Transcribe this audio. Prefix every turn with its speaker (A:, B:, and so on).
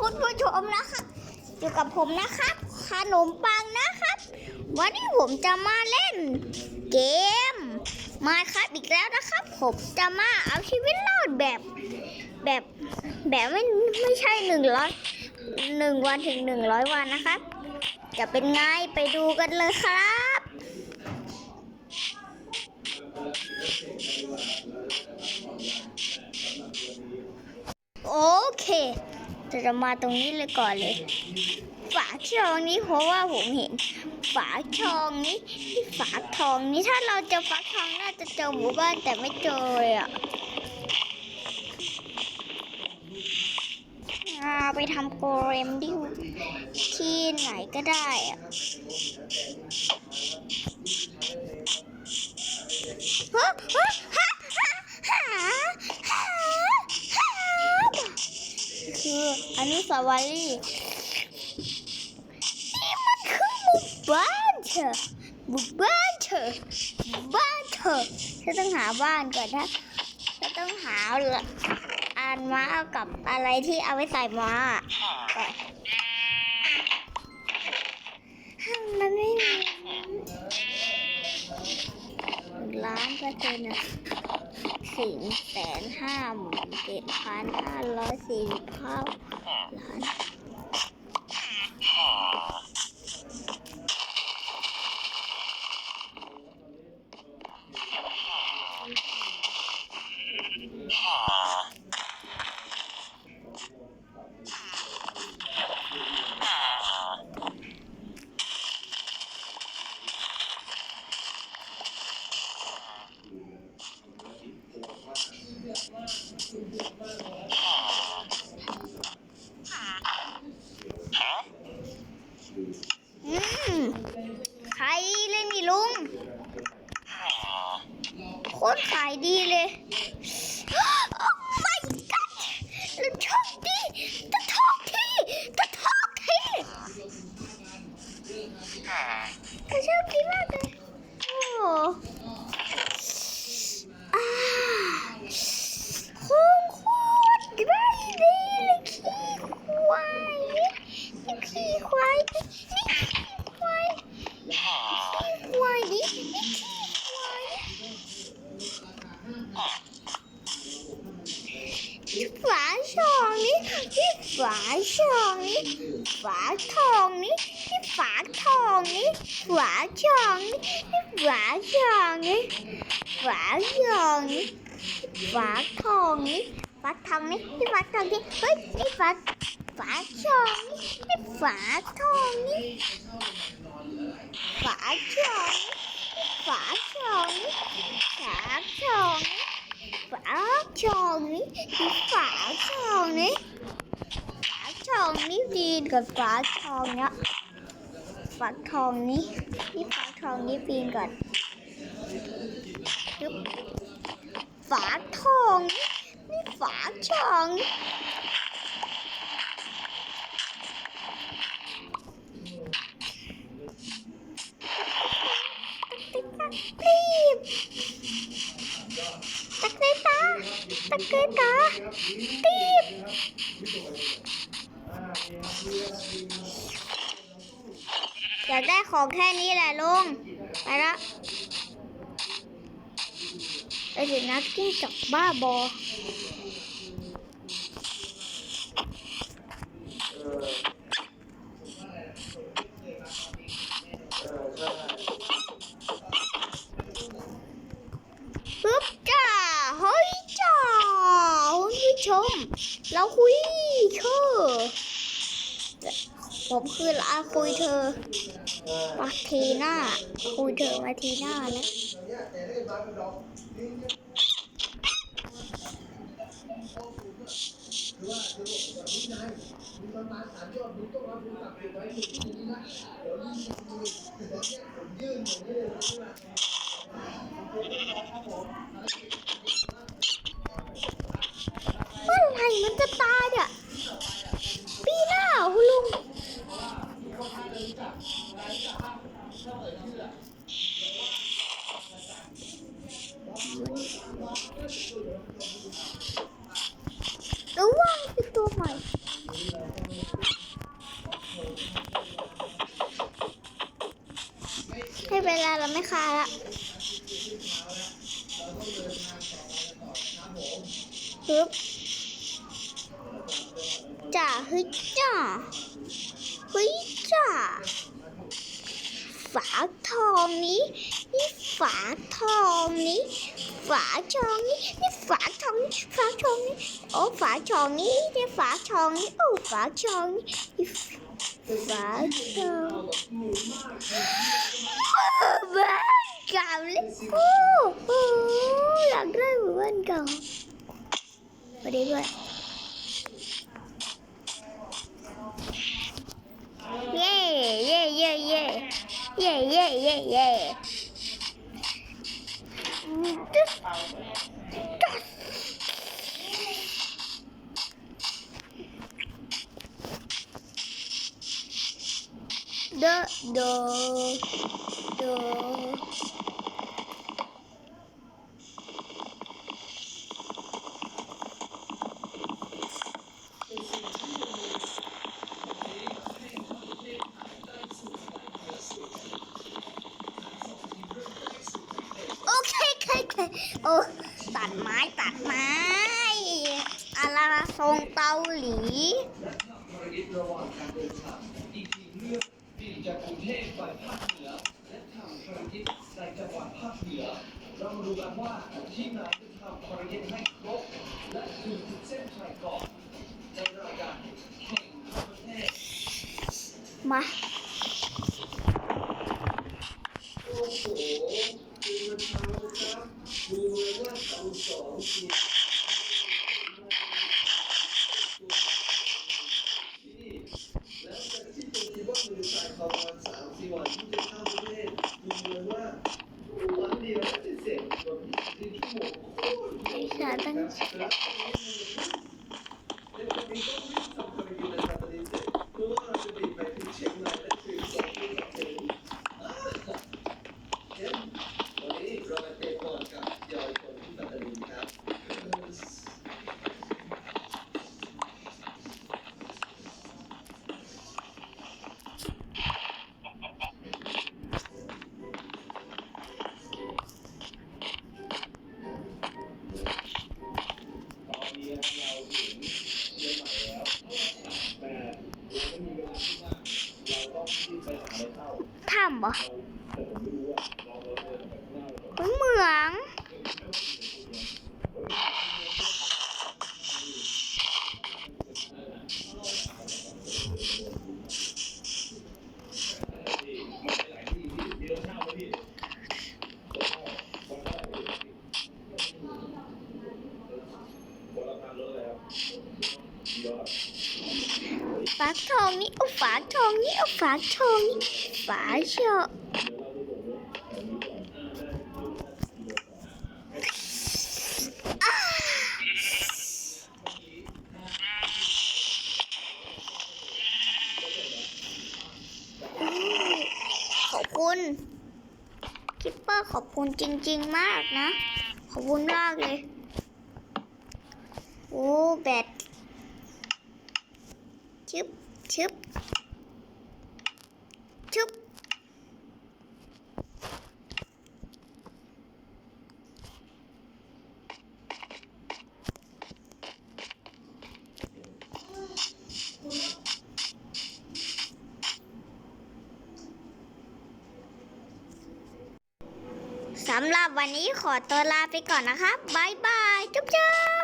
A: คุณผู้ชมนะครับ อยู่กับผมนะครับ ขนมปังนะครับ วันนี้ผมจะมาเล่น เกมมาครับอีกแล้วนะครับ ผมจะมาเอาชีวิตรอดแบบ แบบแบบไม่ไม่ใช่หนึ่งร้อยหนึ่งวันถึงหนึ่งร้อยวันนะครับ จะเป็นไงไปดูกันเลยครับโอเค จะจะมาตรงนี้เลยก่อนเลย ฝาช่องนี้เพราะว่าผมเห็น ฝาช่องนี้ที่ฝาทองนี้ถ้าเราเจอฝาทองน่าจะเจอหมู่บ้านแต่ไม่เจอเลยอะอ่าไปทำโปรแกรมที่ที่ไหนก็ได้อะ อนุสารีย์นี่มันคือหมู่บ้านเธอหมู่บ้านเธอหมู่บ้านเธอฉันต้องหาบ้านก่อนนะฉันต้องหาละอ่านม้ากับอะไรที่เอาไว้ใส่ม้าก่อนมันไม่มีล้านเปอร์เซ็นต์อะสี่แสนห้าหมื่นเจ็ดพันห้าร้อยสี่สิบเก้า ล้านอืมขายดีเลยนี่ลุงโคตรขายดีเลยโอ้ my god ลุงชอบดีตะทอกทีตะทอกทีก็โชคดีมากเลยโอ้อาโคตรโคตรได้ดีเลยขี้ควายนี่ขี้ควายนี่ขี้ควายขี้ควายดินี่ขี้ควายที่ฝาช่องนี้ที่ฝาช่องนี้ ฝาทองนี้ที่ฝาทองนี้ฝาช่องนี้ที่ฝาช่องนี้ฝาช่องนี้ฝาทองนี้ฝาทองนี้ที่ฝาทองนี้เที่าทองนี้ฝาช่องนี้ฝาช่องนี้ฝาช่องนี้ฝาะฟ้าทองนี่นี่ฟ้าทองนี้ที่ฝาทองนี้ปีนก่อนฝาทองนี่นี่ฝาทองนี้รีบ ตะเกียตาตะเกียตาตีบ อยากได้ของแค่นี้แหละลุงไปละไอ้เด็กนักกิ้งจอกบ้าบอปึ๊บจ้าเฮ้ยจ้าคุณผู้ชม เราคุยเธอผมคืออาคุยเธอ มาทีหน้าคุยเธอมาทีหน้าแล้ว เราไม่ฆ่าละฮึบจ้าฮึบจ้าฮึบจ้าฝาทองนี้นี่ฝาทองนี้ฝาทองนี้นี่ฝาทองนี้ฝาทองนี้โอ้ฝาทองนี้นี่ฝาทองนี้โอ้ฝาทองนี้ Vãi sao? Vãi cầm lấy Ô, lặn ra một bên cầu Và đi rồi Yeah, yeah, yeah, yeah. Yeah, yeah, yeah, yeah. อโดโดโอเคโอเคโอเคโอ้ตัดไม้ตัดไม้อะไรนะทรงเกาหลี
B: จากกรุงเทพไปภาคเหนือ และทำภารกิจในจังหวัดภาคเหนือ เรามาดูกันว่าทีมไหนจะทำภารกิจให้ครบ และถึงเส้นชัยก่อนในรายการแข่งข้ามประเทศ
A: มา
B: โอ้โหคือมันเช้านะครับดูเลยว่าเสาสองคือ 你搞卫生可别遇到啥子问题，多长时间没去检查？ ถ้ำ
A: เหรอเหมือง ฝา ทองนี้เอาฝาทองนี้เอาฝาทองนี้ฝาเชาะขอบคุณคิปเปอร์ขอบคุณจริง ๆ มากนะ ขอบคุณมากเลย โอ้แบตชึบ ชึบชึบสำหรับวันนี้ขอตัวลาไปก่อนนะครับบายบาย จุ๊บจุ๊บ